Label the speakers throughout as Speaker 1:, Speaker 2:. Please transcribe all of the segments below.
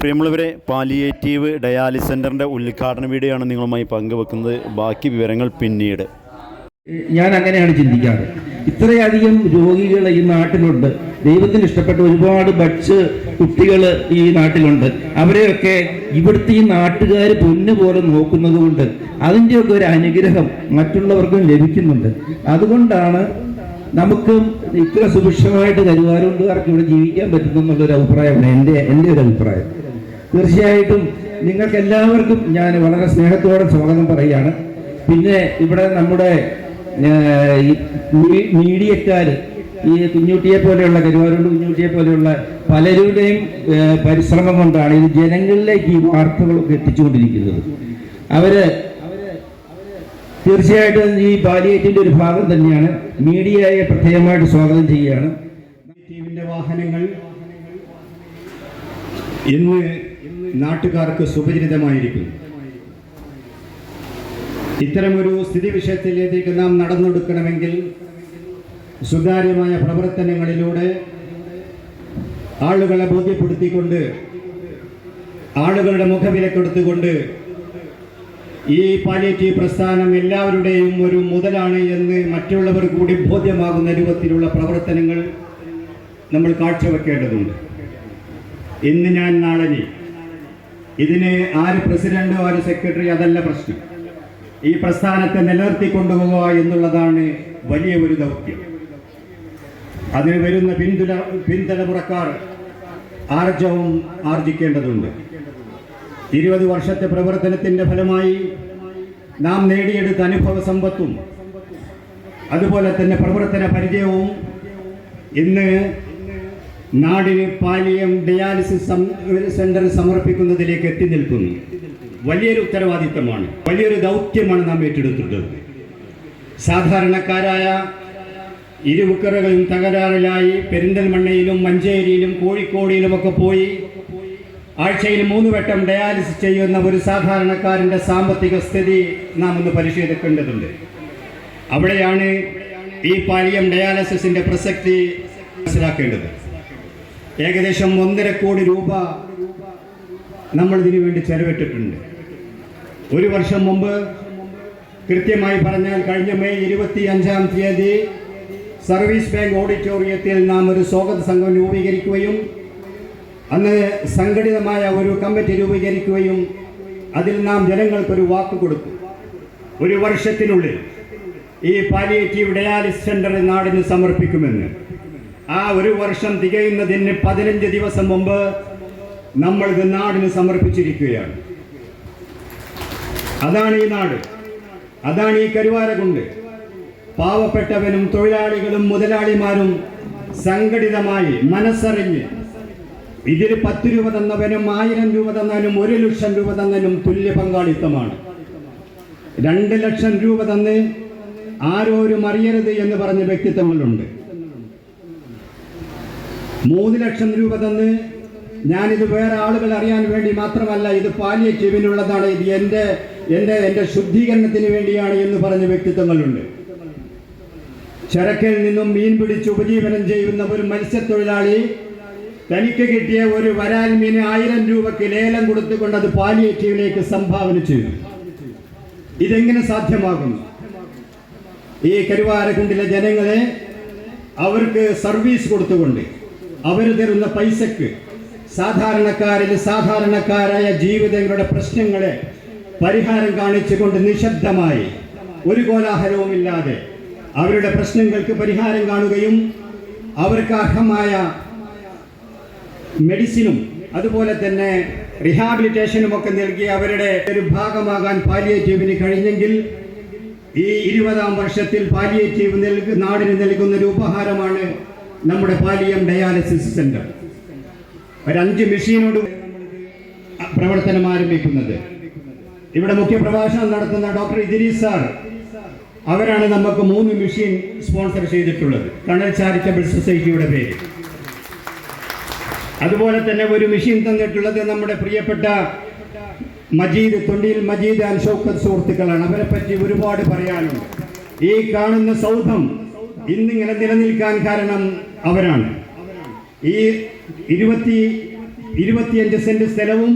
Speaker 1: പ്രിയമുള്ളവരെ palliative dialysis സെന്ററിന്റെ ഉദ്ഘാടന വീഡിയോ ആണ് നിങ്ങളുമായി പങ്കുവെക്കുന്നത്. ബാക്കി വിവരങ്ങൾ പിന്നീട്.
Speaker 2: ഞാൻ അങ്ങനെയാണ് ചിന്തിക്കാറ്. ഇത്രയധികം രോഗികൾ ഈ നാട്ടിലുണ്ട്. ദൈവത്തിന് ഇഷ്ടപ്പെട്ട ഒരുപാട് ബഡ്സ് കുട്ടികൾ ഈ നാട്ടിലുണ്ട്. അവരെയൊക്കെ ഇവിടുത്തെ ഈ നാട്ടുകാർ പൊന്നു പോലെ നോക്കുന്നത് കൊണ്ട് അതിന്റെയൊക്കെ ഒരു അനുഗ്രഹം മറ്റുള്ളവർക്കും ലഭിക്കുന്നുണ്ട്. അതുകൊണ്ടാണ് നമുക്ക് ഇത്ര സുഭിക്ഷമായിട്ട് കരുവാരുണ്ടുകാർക്ക് ഇവിടെ ജീവിക്കാൻ പറ്റുന്നു അഭിപ്രായമാണ് എന്റെ എന്റെ ഒരു അഭിപ്രായം. തീർച്ചയായിട്ടും നിങ്ങൾക്ക് എല്ലാവർക്കും ഞാൻ വളരെ സ്നേഹത്തോടെ സ്വാഗതം പറയുകയാണ്. പിന്നെ ഇവിടെ നമ്മുടെ മീഡിയക്കാർ ഈ കുഞ്ഞുട്ടിയെ പോലെയുള്ള കരുവാരുണ്ട് കുഞ്ഞുട്ടിയെ പോലെയുള്ള പലരുടെയും പരിശ്രമം കൊണ്ടാണ് ഇത് ജനങ്ങളിലേക്ക് ഈ വാർത്തകളൊക്കെ എത്തിച്ചുകൊണ്ടിരിക്കുന്നത്. അവർ തീർച്ചയായിട്ടും ഈ പാലിയേറ്റിന്റെ ഒരു ഭാഗം തന്നെയാണ്. മീഡിയയെ പ്രത്യേകമായിട്ട് സ്വാഗതം ചെയ്യുകയാണ്.
Speaker 3: വാഹനങ്ങൾ. ഇന്ന് നാട്ടുകാർക്ക് സുപരിചിതമായിരിക്കും ഇത്തരമൊരു സ്ഥിതിവിഷയത്തിലേക്ക് നാം നടന്നെടുക്കണമെങ്കിൽ സുതാര്യമായ പ്രവർത്തനങ്ങളിലൂടെ ആളുകളെ ബോധ്യപ്പെടുത്തിക്കൊണ്ട് ആളുകളുടെ മുഖവിലക്കെടുത്തുകൊണ്ട് ഈ പാലിയേറ്റീവ് പ്രസ്ഥാനം എല്ലാവരുടെയും ഒരു മുതലാണ് എന്ന് മറ്റുള്ളവർ കൂടി ബോധ്യമാകുന്ന രൂപത്തിലുള്ള പ്രവർത്തനങ്ങൾ നമ്മൾ കാഴ്ചവെക്കേണ്ടതുണ്ട്. ഇന്ന് ഞാൻ നാളെ ഇതിന് ആര് പ്രസിഡന്റോ ആര് സെക്രട്ടറി അതല്ല പ്രശ്നം. ഈ പ്രസ്ഥാനത്തെ നിലനിർത്തിക്കൊണ്ടുപോവുക എന്നുള്ളതാണ് വലിയ ഒരു ദൗത്യം. അതിന് വരുന്ന പിന്തുല പിൻതലമുറക്കാർ ആർജവും ആർജിക്കേണ്ടതുണ്ട്. ഇരുപത് വർഷത്തെ പ്രവർത്തനത്തിന്റെ ഫലമായി നാം നേടിയെടുത്ത അനുഭവ സമ്പത്തും അതുപോലെ തന്നെ പ്രവർത്തന പരിചയവും ഇന്ന് നാടിന് പാലിയം ഡയാലിസിസ് സെന്റർ സമർപ്പിക്കുന്നതിലേക്ക് എത്തി നിൽക്കുന്നു. വലിയൊരു ഉത്തരവാദിത്തമാണ് വലിയൊരു ദൗത്യമാണ് നാം ഏറ്റെടുത്തിട്ടുള്ളത് സാധാരണക്കാരായ ഇരുവുക്കറുകളും തകരാറിലായി പെരിന്തൽമണ്ണയിലും മഞ്ചേരിയിലും കോഴിക്കോടിലുമൊക്കെ പോയി ആഴ്ചയിൽ മൂന്ന് വട്ടം ഡയാലിസിസ് ചെയ്യുന്ന ഒരു സാധാരണക്കാരന്റെ സാമ്പത്തിക സ്ഥിതി നാം ഒന്ന് പരിശോധിക്കേണ്ടതുണ്ട്. അവിടെയാണ് ഈ പാലിയം ഡയാലിസിസിന്റെ പ്രസക്തി മനസ്സിലാക്കേണ്ടത്. ഏകദേശം ഒന്നര കോടി രൂപ നമ്മൾ ഇതിനു വേണ്ടി ചെലവിട്ടിട്ടുണ്ട്. ഒരു വർഷം മുമ്പ് കൃത്യമായി പറഞ്ഞാൽ കഴിഞ്ഞ മെയ് ഇരുപത്തി അഞ്ചാം തീയതി സർവീസ് ബാങ്ക് ഓഡിറ്റോറിയത്തിൽ നാം ഒരു സ്വാഗത സംഘം രൂപീകരിക്കുകയും അന്ന് സംഘടിതമായ ഒരു കമ്മിറ്റി രൂപീകരിക്കുകയും അതിൽ നാം ജനങ്ങൾക്കൊരു വാക്ക് കൊടുത്തു. ഒരു വർഷത്തിനുള്ളിൽ ഈ പാലിയേറ്റീവ് ഡയാലിസ് സെന്റർ നാടിന് സമർപ്പിക്കുമെന്ന്. ആ ഒരു വർഷം തികയുന്നതിന് പതിനഞ്ച് ദിവസം മുമ്പ് നമ്മൾ ഇത് നാടിന് സമർപ്പിച്ചിരിക്കുകയാണ്. അതാണ് ഈ നാട്. അതാണ് ഈ കരുവാരകുണ്ട്. പാവപ്പെട്ടവനും തൊഴിലാളികളും മുതലാളിമാരും സംഘടിതമായി മനസ്സറിഞ്ഞ് ഇതിൽ പത്ത് രൂപ തന്നവനും ആയിരം രൂപ തന്നവനും ഒരു ലക്ഷം രൂപ തന്നവനും തുല്യ പങ്കാളിത്തമാണ്. രണ്ട് ലക്ഷം രൂപ തന്ന് ആരോരും അറിയരുത് എന്ന് പറഞ്ഞ വ്യക്തിത്വങ്ങളുണ്ട്. മൂന്ന് ലക്ഷം രൂപ തന്ന് ഞാനിത് വേറെ ആളുകൾ അറിയാൻ വേണ്ടി മാത്രമല്ല ഇത് പാലിയേറ്റീവിനുള്ളതാണ്. ഇത് എന്റെ എന്റെ എന്റെ ശുദ്ധീകരണത്തിന് വേണ്ടിയാണ് എന്ന് പറഞ്ഞ വ്യക്തിത്വങ്ങളുണ്ട്. ചരക്കിൽ നിന്നും മീൻ പിടിച്ച് ഉപജീവനം ചെയ്യുന്ന ഒരു മത്സ്യത്തൊഴിലാളി തനിക്ക് കിട്ടിയ ഒരു വരാൽ മീൻ ആയിരം രൂപക്ക് ലേലം കൊടുത്തുകൊണ്ട് അത് പാലിയേറ്റീവിലേക്ക് സംഭാവന ചെയ്തു. ഇതെങ്ങനെ സാധ്യമാകുന്നു ഈ കരുവാരക്കുണ്ടിലെ ജനങ്ങളെ അവർക്ക് സർവീസ് കൊടുത്തുകൊണ്ട് അവർ തരുന്ന പൈസക്ക് സാധാരണക്കാരിൽ സാധാരണക്കാരായ ജീവിതങ്ങളുടെ പ്രശ്നങ്ങളെ പരിഹാരം കാണിച്ചുകൊണ്ട് നിശബ്ദമായി ഒരു കോലാഹലവുമില്ലാതെ അവരുടെ പ്രശ്നങ്ങൾക്ക് പരിഹാരം കാണുകയും അവർക്ക് അർഹമായ മെഡിസിനും അതുപോലെ തന്നെ റിഹാബിലിറ്റേഷനും ഒക്കെ നൽകി അവരുടെ ഒരു ഭാഗമാകാൻ പാലിയേറ്റീവിന് കഴിഞ്ഞെങ്കിൽ ഈ ഇരുപതാം വർഷത്തിൽ പാലിയേറ്റീവ് നൽകു നാടിന് നൽകുന്ന ഒരു ഉപഹാരമാണ് നമ്മുടെ പാലിയം ഡയാലിസിസ് സെന്റർ. ഒരു അഞ്ച് മെഷീനോട് പ്രവർത്തനം ആരംഭിക്കുന്നത്. ഇവിടെ മുഖ്യ പ്രഭാഷണം നടത്തുന്ന ഡോക്ടർ ഇദിരീസ് സാർ അവരാണ് നമുക്ക് മൂന്ന് മെഷീൻ സ്പോൺസർ ചെയ്തിട്ടുള്ളത്. കണൽ ചാരിറ്റബിൾ സൊസൈറ്റിയുടെ പേര്. അതുപോലെ തന്നെ ഒരു മെഷീൻ തന്നിട്ടുള്ളത് നമ്മുടെ പ്രിയപ്പെട്ട മജീദ് തൊണ്ടിയിൽ മജീദ് ആൻഡ് ഷൗക്കത്ത് സുഹൃത്തുക്കളാണ്. അവരെ പറ്റി ഒരുപാട് പറയാനുണ്ട്. ഈ കാണുന്ന സൗധം ഇന്നിങ്ങനെ നിലനിൽക്കാൻ കാരണം അവരാണ്. ഈ ഇരുപത്തി ഇരുപത്തിയഞ്ച് സെന്റ് സ്ഥലവും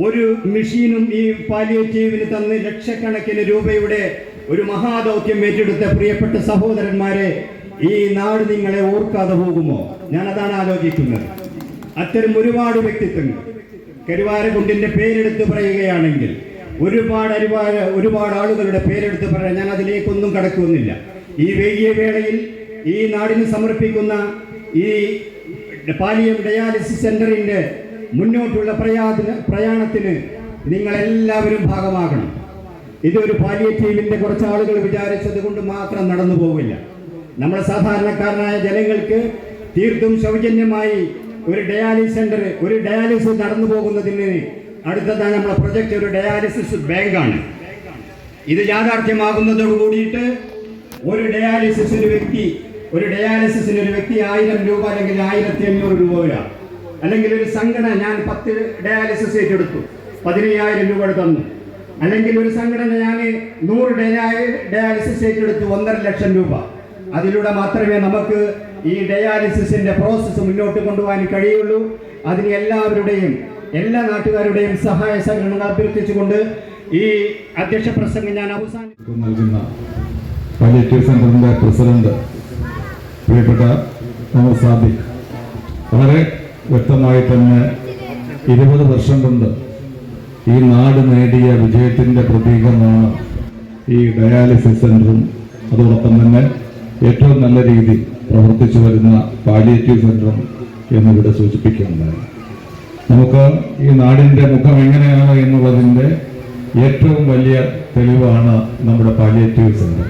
Speaker 3: ഒരു മെഷീനും ഈ പാലിയേറ്റീവിന് തന്ന് ലക്ഷക്കണക്കിന് രൂപയുടെ ഒരു മഹാദൗത്യം ഏറ്റെടുത്ത പ്രിയപ്പെട്ട സഹോദരന്മാരെ ഈ നാട് നിങ്ങളെ ഓർക്കാതെ പോകുമോ? ഞാൻ അതാണ് ആലോചിക്കുന്നത്. അത്തരം ഒരുപാട് വ്യക്തിത്വങ്ങൾ. കരുവാരകുണ്ടിന്റെ പേരെടുത്ത് പറയുകയാണെങ്കിൽ ഒരുപാട് ഒരുപാട് ആളുകളുടെ പേരെടുത്ത് പറയാൻ ഞാൻ അതിലേക്കൊന്നും കടക്കുന്നില്ല. ഈ വൈകിയ വേളയിൽ ഈ നാടിന് സമർപ്പിക്കുന്ന ഈ പാലിയം ഡയാലിസിസ് സെന്ററിന്റെ മുന്നോട്ടുള്ള പ്രയാതിന് പ്രയാണത്തിന് നിങ്ങളെല്ലാവരും ഭാഗമാകണം. ഇതൊരു പാലിയേറ്റീവിന്റെ കുറച്ച് ആളുകൾ വിചാരിച്ചത് കൊണ്ട് മാത്രം നടന്നു പോവില്ല. നമ്മുടെ സാധാരണക്കാരനായ ജനങ്ങൾക്ക് തീർത്തും സൗജന്യമായി ഒരു ഡയാലിസിസ് സെന്റർ ഒരു ഡയാലിസിസ് നടന്നു പോകുന്നതിന് അടുത്തതാണ് നമ്മുടെ പ്രൊജക്റ്റ് ഒരു ഡയാലിസിസ് ബാങ്കാണ്. ഇത് യാഥാർത്ഥ്യമാകുന്നതോട് കൂടിയിട്ട് ഒരു ഡയാലിസിസിന് വ്യക്തി ഒരു ഡയാലിസിസിന് ഒരു വ്യക്തി ആയിരം രൂപ അല്ലെങ്കിൽ ആയിരത്തി അഞ്ഞൂറ് രൂപ വരാം അല്ലെങ്കിൽ ഒരു സംഘടന ഞാൻ പത്ത് ഡയാലിസിസ് ഏറ്റെടുത്തു പതിനയ്യായിരം രൂപ തന്നു. അല്ലെങ്കിൽ ഒരു സംഘടന ഞാൻ നൂറ് ഡയാ- ഡയാലിസിസ് ഏറ്റെടുത്തു ഒന്നര ലക്ഷം രൂപ. അതിലൂടെ മാത്രമേ നമുക്ക് ഈ ഡയാലിസിസിന്റെ പ്രോസസ്സ് മുന്നോട്ട് കൊണ്ടുപോകാൻ കഴിയുള്ളൂ. അതിന് എല്ലാവരുടെയും എല്ലാ നാട്ടുകാരുടെയും സഹായ സഹകരണങ്ങൾ അഭ്യർത്ഥിച്ചുകൊണ്ട് ഈ അധ്യക്ഷ പ്രസംഗം ഞാൻ
Speaker 4: അവസാനിപ്പിക്കുന്നു പാലിയേറ്റീവ് സെന്ററിന്റെ പ്രസിഡന്റ്. പ്രിയപ്പെട്ട മുഹമ്മദ് സാദിഖ് വളരെ വ്യക്തമായി തന്നെ ഇരുപത് വർഷം കൊണ്ട് ഈ നാട് നേടിയ വിജയത്തിന്റെ പ്രതീകമാണ് ഈ ഡയാലിസിസ് സെന്ററും. അതോടൊപ്പം തന്നെ ഏറ്റവും നല്ല രീതിയിൽ പ്രവർത്തിച്ചു വരുന്ന പാലിയേറ്റീവ് സെന്ററും എന്നിവിടെ സൂചിപ്പിക്കുന്നുണ്ടായി നമുക്ക് ഈ നാടിന്റെ മുഖം എങ്ങനെയാണ് എന്നുള്ളതിന്റെ ഏറ്റവും വലിയ തെളിവാണ് നമ്മുടെ പാലിയേറ്റീവ് സെന്റർ.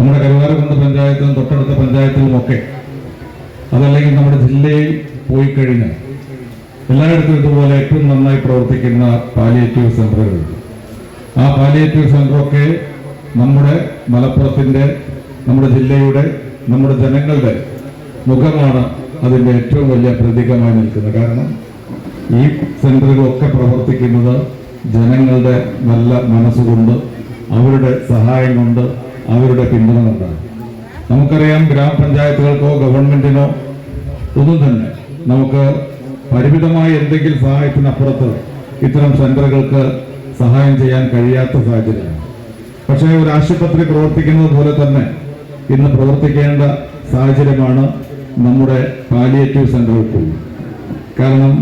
Speaker 4: നമ്മുടെ കരുവാരക്കുന്ന് പഞ്ചായത്തിലും തൊട്ടടുത്ത പഞ്ചായത്തിലുമൊക്കെ അതല്ലെങ്കിൽ നമ്മുടെ ജില്ലയിൽ പോയി കഴിഞ്ഞാൽ എല്ലായിടത്തും ഇതുപോലെ ഏറ്റവും നന്നായി പ്രവർത്തിക്കുന്ന പാലിയേറ്റീവ് സെന്ററുകളുണ്ട് ആ പാലിയേറ്റീവ് സെന്ററൊക്കെ നമ്മുടെ മലപ്പുറത്തിന്റെ നമ്മുടെ ജില്ലയുടെ നമ്മുടെ ജനങ്ങളുടെ മുഖമാണ് അതിന്റെ ഏറ്റവും വലിയ പ്രതീകമായി നിൽക്കുന്നത്. കാരണം ഈ സെന്ററുകളൊക്കെ പ്രവർത്തിക്കുന്നത് ജനങ്ങളുടെ നല്ല മനസ്സുകൊണ്ട് അവരുടെ സഹായം കൊണ്ട് അവരുടെ പിന്തുണ കൊണ്ടാണ്? നമുക്കറിയാം ഗ്രാമപഞ്ചായത്തുകൾക്കോ ഗവൺമെന്റിനോ ഒന്നും തന്നെ നമുക്ക് പരിമിതമായ എന്തെങ്കിലും സഹായത്തിനപ്പുറത്ത് ഇത്തരം സെന്ററുകൾക്ക് സഹായം ചെയ്യാൻ കഴിയാത്ത സാഹചര്യമാണ്. പക്ഷേ ഒരു ആശുപത്രി പ്രവർത്തിക്കുന്നത് പോലെ തന്നെ ഇന്ന് പ്രവർത്തിക്കേണ്ട സാഹചര്യമാണ് നമ്മുടെ പാലിയേറ്റീവ് സെന്ററുകൾക്കുള്ളത് കാരണം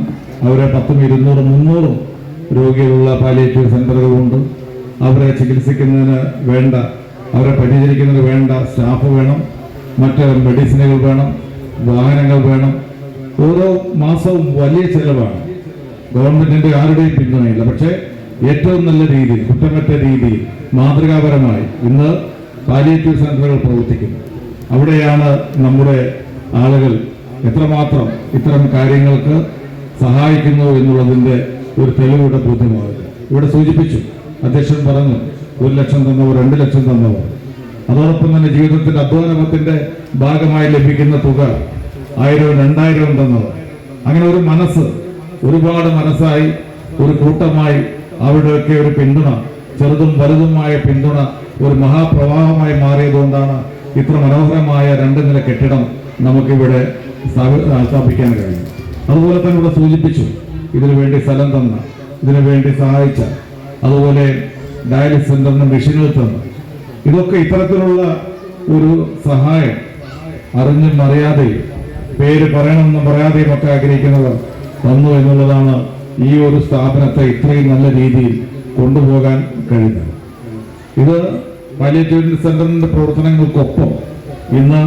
Speaker 4: അവരെ പത്തും ഇരുന്നൂറും മുന്നൂറും രോഗികളുള്ള പാലിയേറ്റീവ് സെന്ററുകളുണ്ട്. അവരെ ചികിത്സിക്കുന്നതിന് വേണ്ട അവരെ പരിചരിക്കുന്നതിന് വേണ്ട സ്റ്റാഫ് വേണം മറ്റ് മെഡിസിനുകൾ വേണം വാഹനങ്ങൾ വേണം. ഓരോ മാസവും വലിയ ചെലവാണ്. ഗവൺമെന്റിന്റെ ആരുടെയും പിന്തുണയില്ല. പക്ഷേ ഏറ്റവും നല്ല രീതിയിൽ കുറ്റമറ്റ രീതിയിൽ മാതൃകാപരമായി ഇന്ന് പാലിയേറ്റീവ് സെന്ററുകൾ പ്രവർത്തിക്കുന്നു. അവിടെയാണ് നമ്മുടെ ആളുകൾ എത്രമാത്രം ഇത്തരം കാര്യങ്ങൾക്ക് സഹായിക്കുന്നു എന്നുള്ളതിന്റെ ഒരു തെളിവിടെ ബോധ്യമാകുക ഇവിടെ സൂചിപ്പിച്ചു അധ്യക്ഷൻ പറഞ്ഞു ഒരു ലക്ഷം തന്നവർ രണ്ട് ലക്ഷം തന്നവർ അതോടൊപ്പം തന്നെ ജീവിതത്തിന്റെ അധ്വാനത്തിന്റെ ഭാഗമായി ലഭിക്കുന്ന തുക ആയിരവും രണ്ടായിരവും തന്നവർ അങ്ങനെ ഒരു മനസ്സ് ഒരുപാട് മനസ്സായി ഒരു കൂട്ടമായി അവിടെയൊക്കെ ഒരു പിന്തുണ ചെറുതും വലുതുമായ പിന്തുണ ഒരു മഹാപ്രവാഹമായി മാറിയതുകൊണ്ടാണ് ഇത്ര മനോഹരമായ രണ്ട് നില കെട്ടിടം നമുക്കിവിടെ സ്ഥാപി- സ്ഥാപിക്കാൻ കഴിയും അതുപോലെ തന്നെ ഇവിടെ സൂചിപ്പിച്ചു ഇതിനു വേണ്ടി സ്ഥലം തന്ന ഇതിനു വേണ്ടി സഹായിച്ച അതുപോലെ ഡയാലിസിസ് സെന്ററിന് മെഷീനുകൾ തന്നു ഇതൊക്കെ ഇത്തരത്തിലുള്ള ഒരു സഹായം അറിഞ്ഞും അറിയാതെയും പേര് പറയണമെന്നും പറയാതെയും ഒക്കെ ആഗ്രഹിക്കുന്നവർ തന്നു എന്നുള്ളതാണ് ഈ ഒരു സ്ഥാപനത്തെ ഇത്രയും നല്ല രീതിയിൽ കൊണ്ടുപോകാൻ കഴിയുന്നത് ഇത് പാലിയേറ്റീവ് സെന്ററിന്റെ പ്രവർത്തനങ്ങൾക്കൊപ്പം ഇന്ന്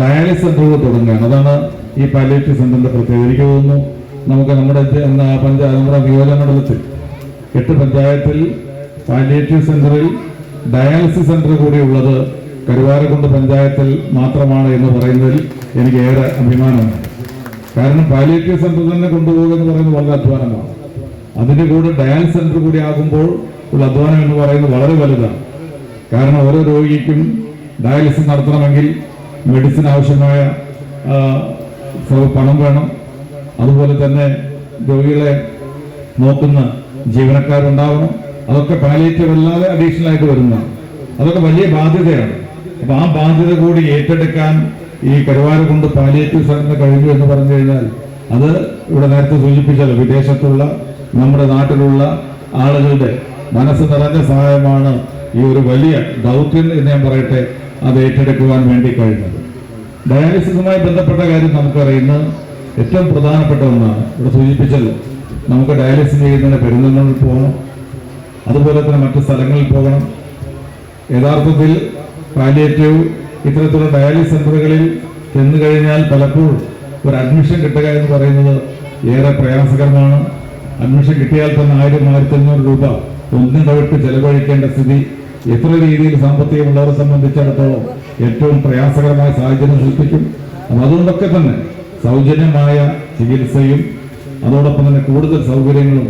Speaker 4: ഡയാലിസ് സെന്ററുകൾ തുടങ്ങുകയാണ്. അതാണ് ഈ പാലിയേറ്റീവ് സെന്ററിന്റെ പ്രത്യേകത. എനിക്ക് തോന്നുന്നു നമുക്ക് നമ്മുടെ പഞ്ചായത്ത് നമ്മുടെ നിയോജക മണ്ഡലത്തിൽ എട്ട് പഞ്ചായത്തിൽ പാലിയേറ്റീവ് സെന്ററിൽ ഡയാലിസിസ് സെന്റർ കൂടി ഉള്ളത് കരുവാരക്കുണ്ട് പഞ്ചായത്തിൽ മാത്രമാണ് എന്ന് പറയുന്നതിൽ എനിക്ക് ഏറെ അഭിമാനമാണ് കാരണം പാലിയേറ്റീവ് സെന്റർ തന്നെ കൊണ്ടുപോകുക എന്ന് പറയുന്നത് വളരെ അധ്വാനമാണ്. അതിന്റെ കൂടെ ഡയാലിസിസ് സെന്റർ കൂടി ആകുമ്പോൾ ഉള്ള അധ്വാനം എന്ന് പറയുന്നത് വളരെ വലുതാണ്. കാരണം ഓരോ രോഗിക്കും ഡയാലിസിസ് നടത്തണമെങ്കിൽ മെഡിസിൻ ആവശ്യമായ പണം വേണം. അതുപോലെ തന്നെ രോഗികളെ നോക്കുന്ന ജീവനക്കാരുണ്ടാവണം. അതൊക്കെ പാലിയേറ്റീവ് അല്ലാതെ അഡീഷണൽ ആയിട്ട് വരുന്ന അതൊക്കെ വലിയ ബാധ്യതയാണ്. അപ്പൊ ആ ബാധ്യത കൂടി ഏറ്റെടുക്കാൻ ഈ കരുവാര കൊണ്ട് പാലിയേറ്റീവ് സെന്ററിന് കഴിഞ്ഞു എന്ന് പറഞ്ഞു കഴിഞ്ഞാൽ അത് ഇവിടെ നേരത്തെ സൂചിപ്പിച്ചല്ലോ വിദേശത്തുള്ള നമ്മുടെ നാട്ടിലുള്ള ആളുകളുടെ മനസ്സ് നിറഞ്ഞ സഹായമാണ് ഈ ഒരു വലിയ ദൗത്യം എന്ന് ഞാൻ പറയട്ടെ അത് ഏറ്റെടുക്കുവാൻ വേണ്ടി കഴിഞ്ഞത്. ഡയാലിസിസുമായി ബന്ധപ്പെട്ട കാര്യം നമുക്കറിയുന്ന ഏറ്റവും പ്രധാനപ്പെട്ട ഒന്നാണ്. ഇവിടെ സൂചിപ്പിച്ചല്ലോ നമുക്ക് ഡയാലിസിസ് ചെയ്യുന്നതിന് പെരുന്നങ്ങളിൽ പോകണം. അതുപോലെ തന്നെ മറ്റ് സ്ഥലങ്ങളിൽ പോകണം. യഥാർത്ഥത്തിൽ പാലിയേറ്റീവ് ഇത്തരത്തിലുള്ള ഡയാലിസിസ് സെന്ററുകളിൽ ചെന്നു കഴിഞ്ഞാൽ പലപ്പോഴും ഒരു അഡ്മിഷൻ കിട്ടുക എന്ന് പറയുന്നത് ഏറെ പ്രയാസകരമാണ്. അഡ്മിഷൻ കിട്ടിയാൽ തന്നെ ആയിരം ആയിരത്തി അഞ്ഞൂറ് രൂപ ഒന്നിടവിട്ട് ചെലവഴിക്കേണ്ട സ്ഥിതി. എത്ര രീതിയിൽ സാമ്പത്തികമുള്ളവരെ സംബന്ധിച്ചിടത്തോളം ഏറ്റവും പ്രയാസകരമായ സാഹചര്യം സൃഷ്ടിക്കും. അതുകൊണ്ടൊക്കെ തന്നെ സൗജന്യമായ ചികിത്സയും അതോടൊപ്പം തന്നെ കൂടുതൽ സൗകര്യങ്ങളും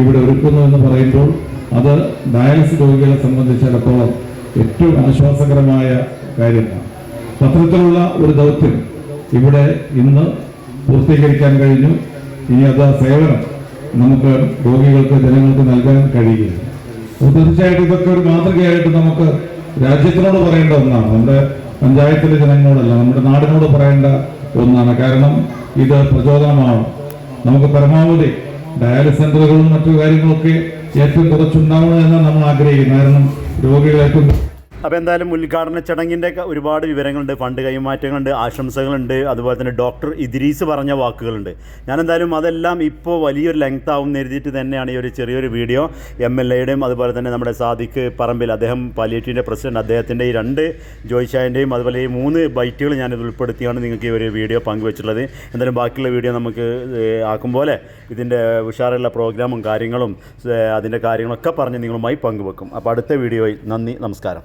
Speaker 4: ഇവിടെ ഒരുക്കുന്നു എന്ന് പറയുമ്പോൾ അത് ഡയാലിസിസ് രോഗികളെ സംബന്ധിച്ചിടത്തോളം ഏറ്റവും ആശ്വാസകരമായ കാര്യമാണ്. പത്രത്തിലുള്ള ഒരു ദൗത്യം ഇവിടെ ഇന്ന് പൂർത്തീകരിക്കാൻ കഴിഞ്ഞു. ഇനി അത് സേവനം നമുക്ക് രോഗികൾക്ക് ജനങ്ങൾക്ക് നൽകാൻ കഴിയുകയില്ല. അപ്പോൾ തീർച്ചയായിട്ടും ഇതൊക്കെ ഒരു മാതൃകയായിട്ട് നമുക്ക് രാജ്യത്തിനോട് പറയേണ്ട ഒന്നാണ്. നമ്മുടെ പഞ്ചായത്തിലെ ജനങ്ങളോടല്ല നമ്മുടെ നാടിനോട് പറയേണ്ട ഒന്നാണ്. കാരണം ഇത് പ്രചോദനമാണ്. നമുക്ക് പരമാവധി ഡയാലിസ് സെന്ററുകളും മറ്റു കാര്യങ്ങളൊക്കെ ഏറ്റവും കുറച്ചുണ്ടാവണമെന്ന് നമ്മൾ ആഗ്രഹിക്കുന്നു കാരണം രോഗികൾ ഏറ്റവും
Speaker 1: അപ്പോൾ എന്തായാലും ഉദ്ഘാടന ചടങ്ങിന്റെ ഒരുപാട് വിവരങ്ങളുണ്ട് ഫണ്ട് കൈമാറ്റങ്ങളുണ്ട് ആശംസകളുണ്ട് അതുപോലെ തന്നെ ഡോക്ടർ ഇദ്രീസ് പറഞ്ഞ വാക്കുകളുണ്ട്. ഞാൻ എന്തായാലും അതെല്ലാം ഇപ്പോൾ വലിയൊരു ലെങ്ത് ആവും എഴുതിയിട്ട് തന്നെയാണ് ഈ ഒരു ചെറിയൊരു വീഡിയോ. എം എൽ എയുടെയും അതുപോലെ തന്നെ നമ്മുടെ സാദിഖ് പറമ്പിൽ അദ്ദേഹം പാലിയേറ്റീവിന്റെ പ്രസിഡന്റ് അദ്ദേഹത്തിന്റെ ഈ രണ്ട് ജോയിഷായന്റെയും അതുപോലെ ഈ മൂന്ന് ബൈറ്റുകൾ ഞാനിത് ഉൾപ്പെടുത്തിയാണ് നിങ്ങൾക്ക് ഈ ഒരു വീഡിയോ പങ്കുവച്ചിട്ടുള്ളത്. എന്തായാലും ബാക്കിയുള്ള വീഡിയോ നമുക്ക് ആക്കും പോലെ ഇതിന്റെ ഉഷാറുള്ള പ്രോഗ്രാമും കാര്യങ്ങളും അതിന്റെ കാര്യങ്ങളൊക്കെ പറഞ്ഞ് നിങ്ങളുമായി പങ്കുവെക്കും. അപ്പോൾ അടുത്ത വീഡിയോയിൽ നന്ദി നമസ്കാരം.